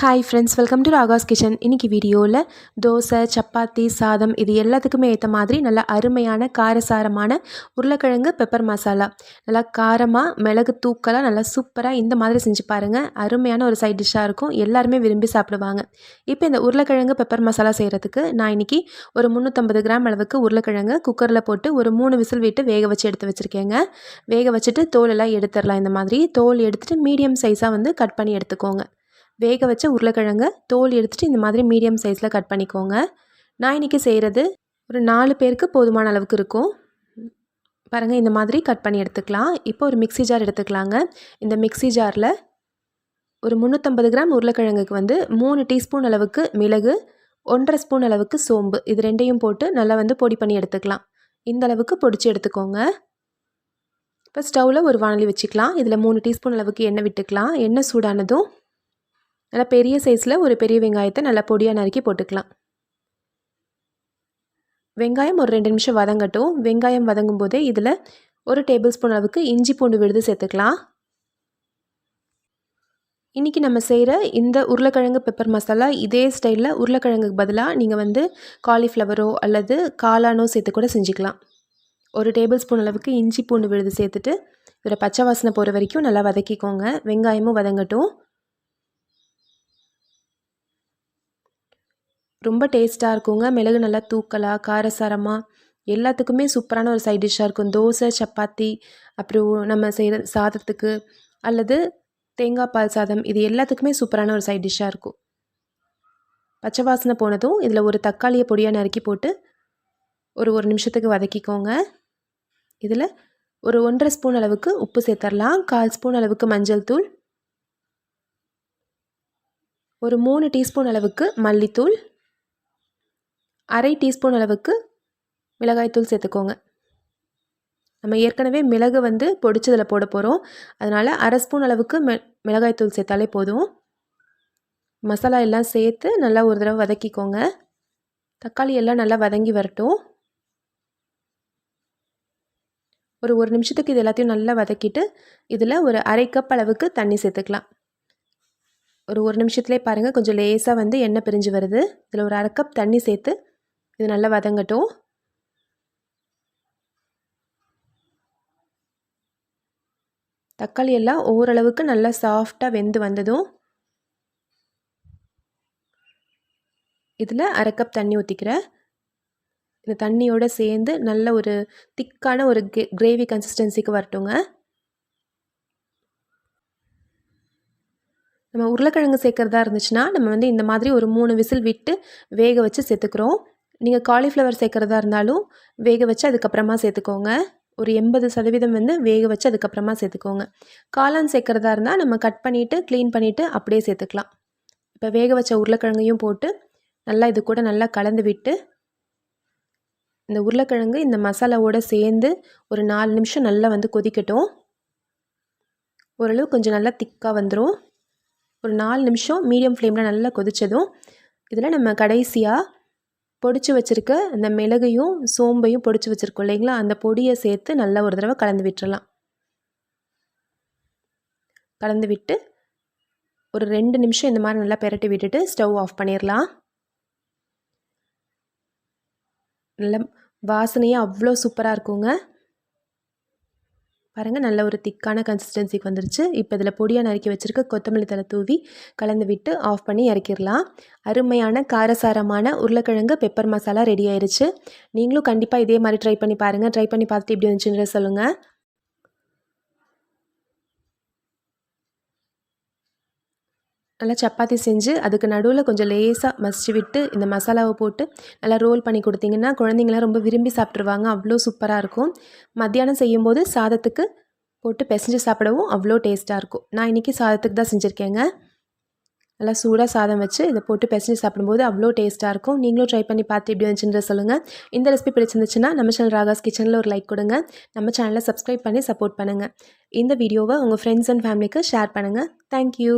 Hi friends welcome to Raga's kitchen இன்றைக்கி வீடியோவில் தோசை சப்பாத்தி சாதம் இது எல்லாத்துக்குமே ஏற்ற மாதிரி நல்லா அருமையான காரசாரமான உருளைக்கிழங்கு பெப்பர் மசாலா நல்லா காரமாக மிளகு தூக்கலாக நல்லா சூப்பராக இந்த மாதிரி செஞ்சு பாருங்கள் அருமையான ஒரு சைட் டிஷ்ஷாக இருக்கும். எல்லாருமே விரும்பி சாப்பிடுவாங்க. இப்போ இந்த உருளைக்கிழங்கு பெப்பர் மசாலா செய்கிறதுக்கு நான் இன்றைக்கி ஒரு முந்நூற்றம்பது கிராம் அளவுக்கு உருளைக்கிழங்கு குக்கரில் போட்டு ஒரு மூணு விசில் விட்டு வேக வச்சு எடுத்து வச்சுருக்கேங்க. வேக வச்சுட்டு தோலெல்லாம் எடுத்துடலாம். இந்த மாதிரி தோல் எடுத்துகிட்டு மீடியம் சைஸாக வந்து கட் பண்ணி எடுத்துக்கோங்க. வேக வச்ச உருளைக்கிழங்கு தோல் எடுத்துகிட்டு இந்த மாதிரி மீடியம் சைஸில் கட் பண்ணிக்கோங்க. நான் இன்றைக்கி செய்கிறது ஒரு நாலு பேருக்கு போதுமான அளவுக்கு இருக்கும். பாருங்கள் இந்த மாதிரி கட் பண்ணி எடுத்துக்கலாம். இப்போ ஒரு மிக்சி ஜார் எடுத்துக்கலாங்க. இந்த மிக்சி ஜாரில் ஒரு முந்நூற்றம்பது கிராம் உருளைக்கிழங்குக்கு வந்து மூணு டீஸ்பூன் அளவுக்கு மிளகு ஒன்றரை ஸ்பூன் அளவுக்கு சோம்பு இது ரெண்டையும் போட்டு நல்லா வந்து பொடி பண்ணி எடுத்துக்கலாம். இந்த அளவுக்கு பொடிச்சு எடுத்துக்கோங்க. இப்போ ஸ்டவ்வில் ஒரு வானலி வச்சுக்கலாம். இதில் மூணு டீஸ்பூன் அளவுக்கு எண்ணெய் விட்டுக்கலாம். எண்ணெய் சூடானதும் நல்லா பெரிய சைஸில் ஒரு பெரிய வெங்காயத்தை நல்லா பொடியாக நறுக்கி போட்டுக்கலாம். வெங்காயம் ஒரு ரெண்டு நிமிஷம் வதங்கட்டும். வெங்காயம் வதங்கும் போதே இதில் ஒரு டேபிள் ஸ்பூன் அளவுக்கு இஞ்சி பூண்டு விழுது சேர்த்துக்கலாம். இன்றைக்கி நம்ம செய்கிற இந்த உருளைக்கிழங்கு பெப்பர் மசாலா இதே ஸ்டைலில் உருளைக்கிழங்குக்கு பதிலாக நீங்கள் வந்து காலிஃப்ளவரோ அல்லது காளானோ சேர்த்து கூட செஞ்சுக்கலாம். ஒரு டேபிள் ஸ்பூன் அளவுக்கு இஞ்சி பூண்டு விழுது சேர்த்துட்டு இதில் பச்சை வாசனை போகிற வரைக்கும் நல்லா வதக்கிக்கோங்க. வெங்காயமும் வதங்கட்டும். ரொம்ப டேஸ்ட்டாக இருக்குங்க. மிளகு நல்லா தூக்கலாக காரசாரமாக எல்லாத்துக்குமே சூப்பரான ஒரு சைட் டிஷ்ஷாக இருக்கும். தோசை சப்பாத்தி அப்புறம் நம்ம செய்கிற சாதத்துக்கு அல்லது தேங்காய் பால் சாதம் இது எல்லாத்துக்குமே சூப்பரான ஒரு சைட் டிஷ்ஷாக இருக்கும். பச்சை வாசனை போனதும் இதில் ஒரு தக்காளியை பொடியாக நறுக்கி போட்டு ஒரு ஒரு நிமிஷத்துக்கு வதக்கிக்கோங்க. இதில் ஒரு ஒன்றரை ஸ்பூன் அளவுக்கு உப்பு சேர்த்துடலாம் கால் ஸ்பூன் அளவுக்கு மஞ்சள் தூள். ஒரு மூணு டீஸ்பூன் அளவுக்கு மல்லித்தூள். அரை டீஸ்பூன் அளவுக்கு மிளகாய்த்தூள் சேர்த்துக்கோங்க. நம்ம ஏற்கனவே மிளகு வந்து பொடிச்சதில் போட போகிறோம் அதனால் அரை ஸ்பூன் அளவுக்கு மெ மிளகாய்த்தூள் சேர்த்தாலே போதும். மசாலா எல்லாம் சேர்த்து நல்லா ஒரு தடவை வதக்கிக்கோங்க. தக்காளி எல்லாம் நல்லா வதங்கி வரட்டும். ஒரு ஒரு நிமிஷத்துக்கு இது எல்லாத்தையும் நல்லா வதக்கிட்டு இதில் ஒரு அரை கப் அளவுக்கு தண்ணி சேர்த்துக்கலாம். ஒரு ஒரு நிமிஷத்துலேயே பாருங்கள் கொஞ்சம் லேசாக வந்து எண்ணெய் பிரிஞ்சு வருது. இதில் ஒரு அரை கப் தண்ணி சேர்த்து இது நல்லா வதங்கட்டும். தக்காளி எல்லாம் ஓரளவுக்கு நல்லா சாஃப்டாக வெந்து வந்ததும் இதில் அரை கப் தண்ணி ஊற்றிக்கிறேன் இந்த தண்ணியோடு சேர்ந்து நல்ல ஒரு திக்கான ஒரு கிரேவி கன்சிஸ்டன்சிக்கு வரட்டுங்க. நம்ம உருளைக்கிழங்கு சேர்க்குறதா இருந்துச்சுன்னா நம்ம வந்து இந்த மாதிரி ஒரு மூணு விசில் விட்டு வேக வச்சு சேர்த்துக்கிறோம். நீங்கள் காலிஃப்ளவர் சேர்க்குறதா இருந்தாலும் வேக வச்சு அதுக்கப்புறமா சேர்த்துக்கோங்க. ஒரு எண்பது சதவீதம் வந்து வேக வச்சு அதுக்கப்புறமா சேர்த்துக்கோங்க. காளான் சேர்க்குறதா இருந்தால் நம்ம கட் பண்ணிவிட்டு க்ளீன் பண்ணிவிட்டு அப்படியே சேர்த்துக்கலாம். இப்போ வேக வச்ச உருளைக்கிழங்கையும் போட்டு நல்லா இது கூட நல்லா கலந்து விட்டு இந்த உருளைக்கிழங்கு இந்த மசாலாவோடு சேர்ந்து ஒரு நாலு நிமிஷம் நல்லா வந்து கொதிக்கட்டும். ஓரளவு கொஞ்சம் நல்லா திக்காக வந்துடும் ஒரு நாலு நிமிஷம் மீடியம் ஃப்ளேமில் நல்லா கொதித்ததும் இதில் நம்ம கடைசியாக பொடிச்சு வச்சுருக்க அந்த மிளகையும் சோம்பையும் பொடிச்சு வச்சுருக்கோம் இல்லைங்களா? அந்த பொடியை சேர்த்து நல்லா ஒரு தடவை கலந்து விட்டுறலாம். கலந்து விட்டு ஒரு ரெண்டு நிமிஷம் இந்த மாதிரி நல்லா பெரட்டி விட்டுட்டு ஸ்டவ் ஆஃப் பண்ணிடலாம் நல்ல வாசனையாக அவ்வளோ சூப்பராக இருக்குங்க. பாருங்கள் நல்ல ஒரு திக்கான கன்சிஸ்டன்சிக்கு வந்துருச்சு. இப்போ இதில் பொடியாக நறுக்கி வச்சுருக்க கொத்தமல்லி தலை தூவி கலந்து விட்டு ஆஃப் பண்ணி இறக்கிடலாம். அருமையான காரசாரமான உருளைக்கிழங்கு பெப்பர் மசாலா ரெடி ஆயிடுச்சு நீங்களும் கண்டிப்பாக இதே மாதிரி ட்ரை பண்ணி பாருங்கள் ட்ரை பண்ணி பார்த்துட்டு இப்படி வந்துச்சுன்னு சொல்லுங்கள் நல்லா சப்பாத்தி செஞ்சு அதுக்கு நடுவில் கொஞ்சம் லேசாக மசிச்சு விட்டு இந்த மசாலாவை போட்டு நல்லா ரோல் பண்ணி கொடுத்தீங்கன்னா குழந்தைங்களாம் ரொம்ப விரும்பி சாப்பிட்ருவாங்க அவ்வளோ சூப்பராக இருக்கும். மத்தியானம் செய்யும்போது சாதத்துக்கு போட்டு பிசைஞ்சு சாப்பிடவும் அவ்வளோ டேஸ்ட்டாக இருக்கும். நான் இன்றைக்கி சாதத்துக்கு தான் செஞ்சுருக்கேங்க. நல்லா சூடாக சாதம் வச்சு இதை போட்டு பிசைஞ்சு சாப்பிடும்போது அவ்வளோ டேஸ்ட்டாக இருக்கும். நீங்களும் ட்ரை பண்ணி பார்த்து எப்படி வந்துச்சுன்ற சொல்லுங்கள் இந்த ரெசிபி பிடிச்சிருந்துச்சுன்னா நம்ம சேனல் ராகாஸ் கிச்சனில் ஒரு லைக் கொடுங்க. நம்ம சேனலை சப்ஸ்கிரைப் பண்ணி சப்போர்ட் பண்ணுங்கள் இந்த வீடியோவை உங்கள் ஃப்ரெண்ட்ஸ் அண்ட் ஃபேமிலிக்கு ஷேர் பண்ணுங்கள் தேங்க்யூ